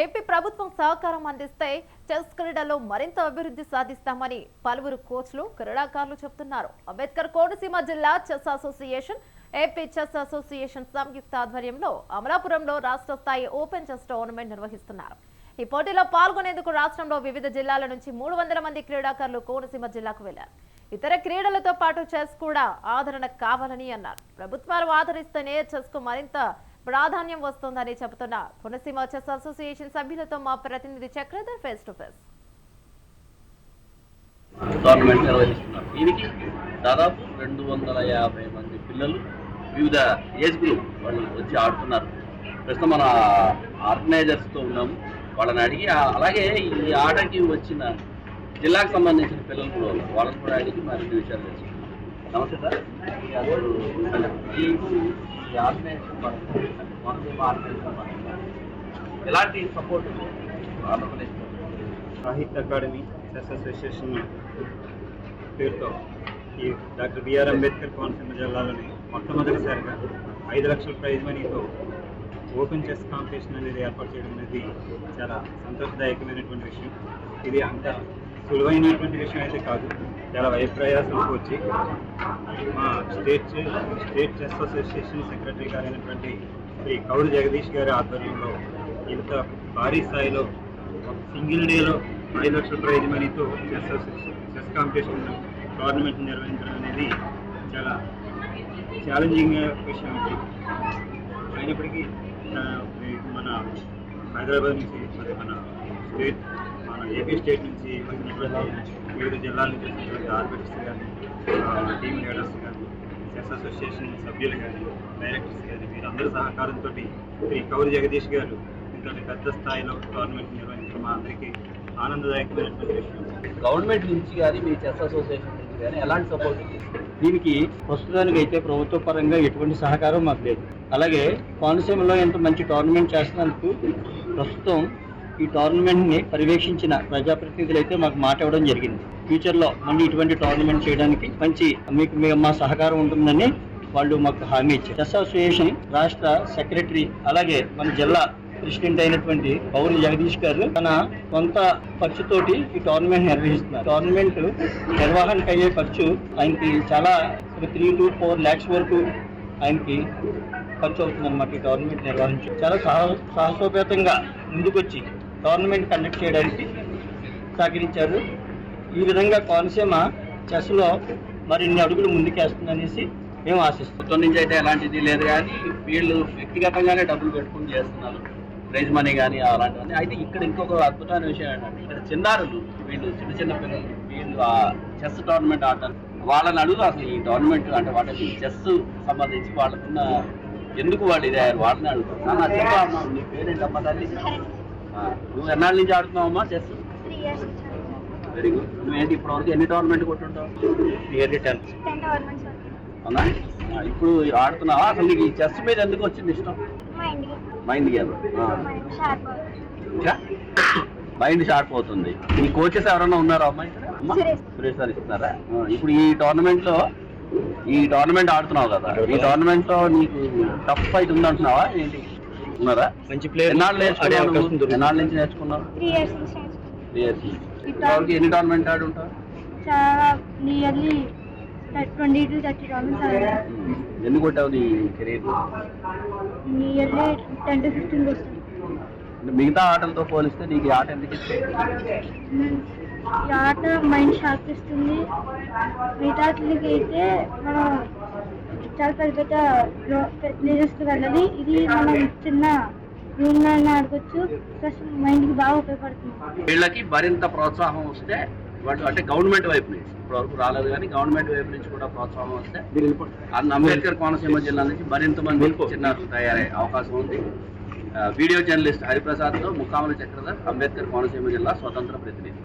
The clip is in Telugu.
ఏపీ ప్రభుత్వం సహకారం అందిస్తే చెస్ క్రీడలో మరింత అభివృద్ధి సాధిస్తామని పలువురు కోచ్లు క్రీడాకారులు చెబుతున్నారు. అంబేద్కర్ కోనసీమ జిల్లా chess association AP chess association సంయుక్త ఆధ్వర్యంలో అమలాపురంలో రాష్ట్ర స్థాయి ఓపెన్ చెస్ టోర్నమెంట్ నిర్వహిస్తున్నారు. ఈ పోటీలో పాల్గొనేందుకు రాష్ట్రంలో వివిధ జిల్లాల నుంచి మూడు వందల మంది క్రీడాకారులు కోనసీమ జిల్లాకు వెళ్ళారు. ఇతర క్రీడలతో పాటు చెస్ కూడా ఆదరణ కావాలని అన్నారు. ప్రభుత్వాలు ఆదరిస్తేనే చెస్కు మరింత ప్రాధాన్యం వస్తోందని చెబుతున్న కొనసీమ చెస్ అసోసియేషన్ సభ్యులతో మా ప్రతినిధి Chakradhar face to face. Government నిర్వహిస్తున్నారు. దీనికి దాదాపు రెండు వందల యాభై మంది పిల్లలు వివిధ ఏజ్ గ్రూప్ వాళ్ళు వచ్చి ఆడుతున్నారు. ప్రస్తుతం మన ఆర్గనైజర్స్తో ఉన్నాము. వాళ్ళని అడిగి అలాగే ఈ ఆటకి వచ్చిన జిల్లాకు సంబంధించిన పిల్లలు కూడా వాళ్ళని కూడా అడిగి మరిన్ని విషయాలు తెలుసుకుందాం నమస్తే సార్. అసలు ఈ ఆర్గనైజేషన్ పరంగా, ఆర్గనైజేషన్ పరంగా ఎలాంటి సపోర్ట్ ఆంధ్రప్రదేశ్ సాహిత్య అకాడమీ చెస్ అసోసియేషన్ పేరుతో ఈ డాక్టర్ బిఆర్ అంబేద్కర్ కోనసీమ జిల్లాలోని మొట్టమొదటిసారిగా ఐదు లక్షల ప్రైజ్ మనీతో ఓపెన్ చెస్ కాంపిటీషన్ అనేది ఏర్పాటు చేయడం అనేది చాలా సంతోషదాయకమైనటువంటి విషయం. ఇది అంత సులువైనటువంటి విషయం అయితే కాదు. చాలా వైప్రయాసంకు వచ్చి మా state state chess association secretary గారైనటువంటి Shri Kauru Jagadish గారి ఆధ్వర్యంలో ఇంత భారీ స్థాయిలో ఒక సింగిల్ డేలో ఐదు లక్షల ప్రైజ్ మనీతో chess association chess competition tournament నిర్వహించడం అనేది చాలా ఛాలెంజింగ్ విషయం ఇది అయినప్పటికీ మన హైదరాబాద్ నుంచి మన స్టేట్ మన ఏపీ స్టేట్ నుంచి వివిధ జిల్లాల నుంచి వచ్చినటువంటి ఆర్బిటర్స్ కానీ టీమ్ లీడర్స్ కానీ చెస్ అసోసియేషన్ సభ్యులు కానీ డైరెక్టర్స్ కానీ వీరందరి సహకారంతో శ్రీ కౌరి జగదీష్ గారు ఇంతటి పెద్ద స్థాయిలో టోర్నమెంట్ నిర్వహించడం మా అందరికీ ఆనందదాయకమైనటువంటి విషయం. గవర్నమెంట్ నుంచి కానీ మీ చెస్ అసోసియేషన్ నుంచి కానీ ఎలాంటి సపోర్ట్ దీనికి ప్రస్తుతానికి అయితే ప్రభుత్వ పరంగా ఎటువంటి సహకారం మాకు లేదు. అలాగే కోనసీమలో ఎంత మంచి టోర్నమెంట్ చేస్తున్నందుకు ప్రస్తుతం ఈ టోర్నమెంట్ని పర్యవేక్షించిన ప్రజాప్రతినిధులు అయితే మాకు మాట ఇవ్వడం జరిగింది. ఫ్యూచర్లో మళ్ళీ ఇటువంటి టోర్నమెంట్ చేయడానికి మంచి మీకు మా సహకారం ఉంటుందని వాళ్ళు మాకు హామీ ఇచ్చారు. చెస్ అసోసియేషన్ రాష్ట్ర సెక్రటరీ అలాగే మన జిల్లా ప్రెసిడెంట్ అయినటువంటి పౌరు జగదీష్ గారు తన సొంత ఖర్చుతోటి ఈ టోర్నమెంట్ నిర్వహిస్తున్నారు. టోర్నమెంట్ నిర్వహణకు అయ్యే ఖర్చు ఆయనకి చాలా త్రీ టు ఫోర్ ల్యాక్స్ వరకు ఆయనకి ఖర్చు అవుతుందన్నమాట ఈ టోర్నమెంట్ నిర్వహించు. చాలా సాహ సాహసోపేతంగా ముందుకొచ్చి టోర్నమెంట్ కండక్ట్ చేయడానికి సహకరించారు. ఈ విధంగా కోనసీమ చెస్లో మరిన్ని అడుగులు ముందుకేస్తుందనేసి మేము ఆశిస్తున్నాం. నుంచి అయితే ఎలాంటిది లేదు కానీ వీళ్ళు వ్యక్తిగతంగానే డబ్బులు పెట్టుకుని చేస్తున్నారు. ప్రైజ్ మనీ కానీ అలాంటివన్నీ. అయితే ఇక్కడ ఇంకొక అద్భుతమైన విషయం ఏంటంటే ఇక్కడ చిన్నారులు వీళ్ళు చిన్న చిన్న పిల్లలు వీళ్ళు ఆ చెస్ టోర్నమెంట్ ఆడతారు వాళ్ళని అడుగు అసలు ఈ టోర్నమెంట్ అంటే వాళ్ళకి చెస్ సంబంధించి వాళ్ళకున్న ఎందుకు వాళ్ళు ఇది వాళ్ళని అడుగుతారు నా చెప్పా నీ పేరేంటమ్మా తల్లి? నువ్వు ఎన్నాళ్ళ నుంచి ఆడుతున్నావమ్మా చెస్? వెరీ గుడ్ నువ్వేంటి ఇప్పటివరకు ఎన్ని టోర్నమెంట్ కొట్టుంటావు? Nearly ten. అవునా? ఇప్పుడు ఆడుతున్నావా? అసలు నీకు ఈ చెస్ మీద ఎందుకు వచ్చింది ఇష్టం? Mind game mind sharp mind sharp అవుతుంది. నీ కోచెస్ ఎవరైనా ఉన్నారా అమ్మాయి? సురేష్. సార్ ఇస్తున్నారా ఆ, ఇప్పుడు ఈ టోర్నమెంట్లో ఈ టోర్నమెంట్ ఆడుతున్నావు కదా. ఈ టోర్నమెంట్లో నీకు టఫ్ ఫైట్ ఉందంటున్నావా? ఏంటి? ఉన్నారా? మంచి ప్లేయర్ ఎన్నాళ్ళు నుంచి నేర్చుకున్నావు? Three years. త్రీ ఇయర్స్ ఇప్పటివరకు ఎన్ని టోర్నమెంట్ ఆడి ఉంటావు చాలా nearly twenty to thirty tournaments ఆడాను. ఎన్ని కొట్టావు నీ career nearly ten to fifteen మిగతా ఆటలతో పోలిస్తే నీకు ఈ ఆట ఎందుకు ఈ ఆట మైండ్ షార్ప్ ఇస్తుంది మిగతా అయితే మనం చాలా పెద్ద పెద్ద ప్లేసెస్కి వెళ్ళాలి ఇది మనం చిన్న ఆడుకోవచ్చు ప్లస్ మైండ్కి బాగా ఉపయోగపడుతుంది. వీళ్ళకి మరింత ప్రోత్సాహం వస్తే వాళ్ళు అంటే గవర్నమెంట్ వైపు నుంచి ఇప్పటివరకు రాలేదు కానీ గవర్నమెంట్ వైపు నుంచి కూడా ప్రోత్సాహం వస్తే అన్న అంబేద్కర్ కోనసీమ జిల్లా నుంచి మరింత మంది చిన్నారులు తయారయ్యే అవకాశం ఉంది. వీడియో జర్నలిస్ట్ హరిప్రసాద్తో ముక్కామల చక్రధర్ అంబేద్కర్ కోనసీమ జిల్లా స్వతంత్ర ప్రతినిధి.